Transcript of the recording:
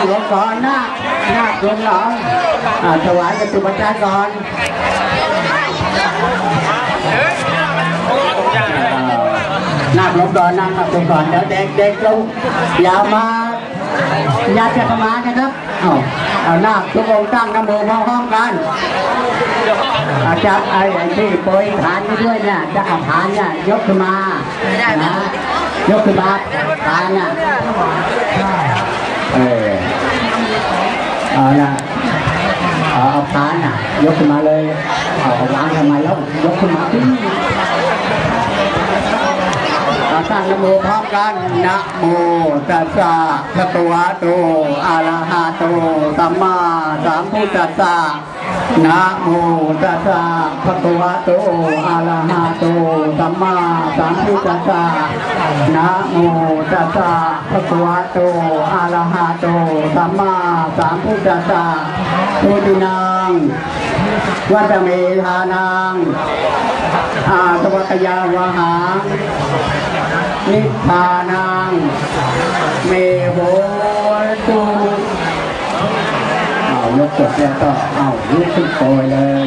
นั่งลงก่อนนะนาคลงหลังอาถวายเป็นตุปัจจัยก่อนนั่งลงก่อนนั่งลงก่อนเดี๋ยวเด็กเด็กๆลงอย่ามาอย่าจะประมาณนะครับเอาเอานาคทุกองตั้งน้ำมือพร้อมกันอาจารย์ไอ้ที่โปรยฐานไปด้วยเนี่ยจะเอาฐานเนี่ยยกขึ้นมานะยกขึ้นมาฐานน่ะเออ อาละเอาเอาฐานน่ะ ยกขึ้นมาเลยเอาเอาวางทำไมแล้ว ยกขึ้นมาที่เราตั้งนะโมพร้อมกันนะโมตัสสะภะคะวะโตอะระหะโตสัมมาสัมพุทธัสสะนะโมตัสสะภะคะวะโตอะระหะโตสัมมาสัมพุทธัสสะนะโมตัสสะ ภะคะวะโตอะระหะโต สัมมาสัมพุทธัสสะพุทธินังวัตเมธานัง อาตวัตยาวหังนิพพานัง เมโหตุเอายกจบแล้วก็เอาลุกขึ้นโปยเลย